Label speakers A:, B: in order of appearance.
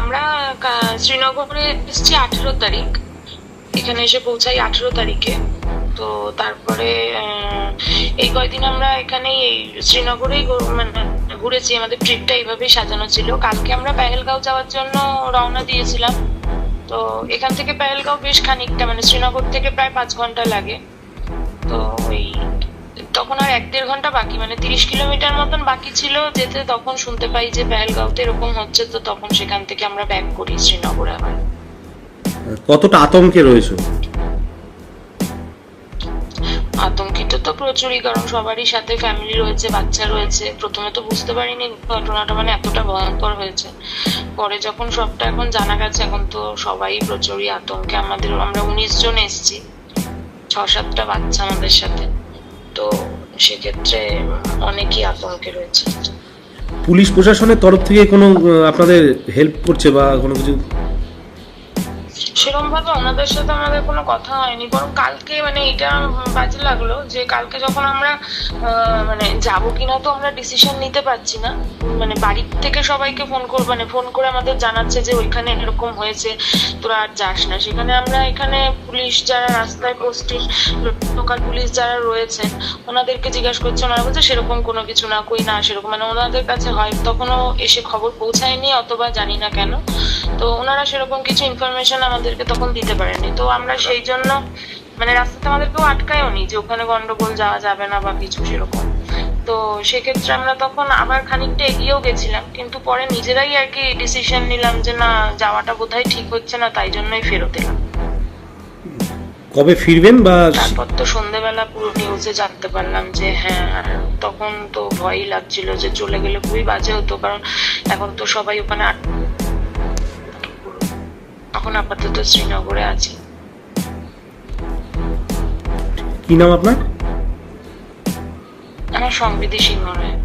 A: আমরা শ্রীনগরে এসেছি আঠেরো তারিখ। এখানে এসে পৌঁছাই আঠেরো তারিখে। তো তারপরে এই কয়দিন আমরা এখানেই এই শ্রীনগরেই মানে ঘুরেছি। আমাদের ট্রিপটা এইভাবেই সাজানো ছিল। কালকে আমরা পেহেলগাঁও যাওয়ার জন্য রওনা দিয়েছিলাম। তো এখান থেকে পেহেলগাঁও বেশ খানিকটা মানে শ্রীনগর থেকে প্রায় পাঁচ ঘণ্টা লাগে। তখন আর এক দেড় ঘণ্টা বাকি মানে তিরিশ কিলোমিটার মতন বাকি ছিল যেতে। তখন শুনতে পাই যে পেহেলগাঁওতে এরকম হচ্ছে তো তখন সেখান থেকে আমরা ব্যাক করি শ্রীনগরে আবার।
B: কতটা আতঙ্কে রয়েছে?
A: আতঙ্কিত তো প্রচুরই কারণ সবারই সাথে ফ্যামিলি রয়েছে বাচ্চা রয়েছে। প্রথমে তো বুঝতে পারিনি ঘটনাটা মানে এতটা ভয়ঙ্কর হয়েছে। পরে যখন সবটা এখন জানা গেছে এখন তো সবাই প্রচুরই আতঙ্কে। আমাদের আমরা উনিশ জন এসেছি ছ সাতটা বাচ্চা আমাদের সাথে। সেক্ষেত্রে অনেকই আতঙ্কে রয়েছে।
B: পুলিশ প্রশাসনের তরফ থেকে কোনো আপনাদের হেল্প করছে বা কোনো কিছু?
A: সেরকম ভাবে ওনাদের সাথে আমাদের কোনো কথা হয়নি। বরং কালকে মানে এটা বাজে লাগল যে কালকে যখন আমরা মানে যাব কিনা তো আমরা ডিসিশন নিতে পারছি না। মানে বাড়ির থেকে সবাইকে ফোন করে মানে ফোন করে আমাদের জানাচ্ছে যে ওইখানে এরকম হয়েছে, তোরা আর যাস না। সেখানে আমরা এখানে পুলিশ যারা রাস্তায় পোস্টিং লোকাল পুলিশ যারা রয়েছেন, ওনাদেরকে জিজ্ঞাসা করছে, ওনারা বলছে সেরকম কোনো কিছু না, কই না, সেরকম। মানে ওনাদের কাছে হয়, তখনও এসে খবর পৌঁছায়নি, অথবা জানি না কেন। তো ওনারা সেরকম কিছু ইনফরমেশন আমাদেরকে তখন দিতে পারেনি। তো আমরা সেই জন্য মানে রাস্তাতে আমাদেরকেও আটকায়ও নি যে ওখানে গন্ডগোল যাওয়া যাবে না বা কিছু সেরকম। তো সেক্ষেত্রে আমরা তখন আবার খানিকটা এগিয়েও গেছিলাম কিন্তু পরে নিজেরাই আর কি ডিসিশন নিলাম যে না যাওয়াটা বোধহয় ঠিক হচ্ছে না তাই জন্যই ফেরত এলাম।
B: কবে ফিরবেন বা
A: তারপর তো সন্ধেবেলা পুরো নিউজে জানতে পারলাম যে হ্যাঁ তখন তো ভয়ই লাগছিল যে চলে গেলে খুবই বাজে হতো কারণ এখন তো সবাই ওখানে এখন আপাতত শ্রীনগরে আছি।
B: কি নাম আপনার?
A: আমার সংবিধি সিংহ রায়।